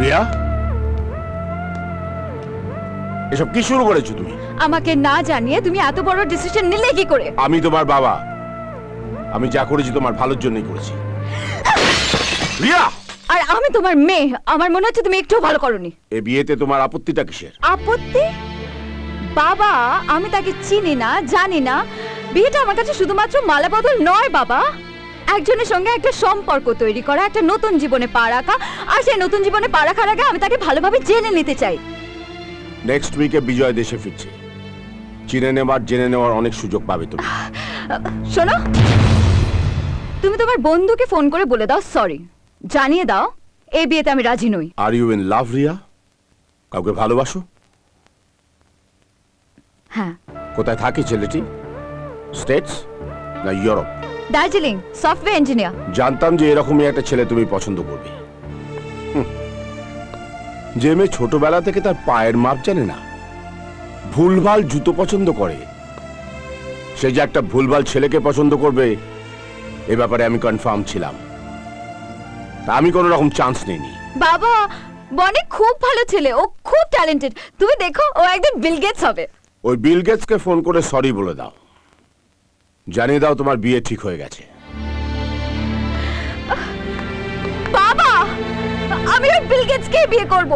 রিয়া? এসব কি শুরু করেছ তুমি? আমাকে না জানিয়ে তুমি এত বড় ডিসিশন নিলে কি করে? আমি তোমার বাবা। আমি যা করেছি তোমার ভালোর জন্যই করেছি। রিয়া! আর আমি তোমার মেয়ে। আমার মনে হচ্ছে তুমি একটু ভালো করনি। এ বিয়েতে তোমার আপত্তিটা কিসের? আপত্তি? বাবা আমি তাকে চিনি না জানি না। বিয়েটা আমার কাছে শুধুমাত্র মালা বদল নয় বাবা। একজনের সঙ্গে একটা সম্পর্ক তৈরি করা একটা নতুন জীবনে পা রাখা আর সেই নতুন জীবনে পা রাখার আগে আমি তাকে ভালোভাবে জেনে নিতে চাই। নেক্সট উইকে বিজয় দেশে ফিরছে। চিনে নেওয়ার জেনে নেওয়ার অনেক সুযোগ পাবে তুমি। শোনো তুমি তোমার বন্ধুকে ফোন করে বলে দাও সরি জানিয়ে দাও এই বিয়েতে আমি রাজি নই। Are you in love Riya কাউকে ভালোবাসো? হ্যাঁ। কোথায় থাকে ছেলেটি? স্টেটস না ইউরোপ দার্জিলিং সফটওয়্যার ইঞ্জিনিয়ার জানতাম যে এরকমই একটা ছেলে তুমি পছন্দ করবে। যে মেয়ে ছোটবেলা থেকে তার পায়ের মাপ জানে না ভুলভাল জুতো পছন্দ করে। সে যে একটা ভুলভাল ছেলেকে পছন্দ করবে এ ব্যাপারে আমি কনফার্ম ছিলাম। তা আমি কোনো রকম চান্স নিইনি। বাবা বনি খুব ভালো ছেলে ও খুব ট্যালেন্টেড তুমি দেখো ও একদিন বিল গেটস হবে। ওই বিল গেটসকে ফোন করে সরি বলে দাও। জানিয়ে দাও তোমার বিয়ে ঠিক হয়ে গেছে। বাবা আমি ওই বিয়ে করব।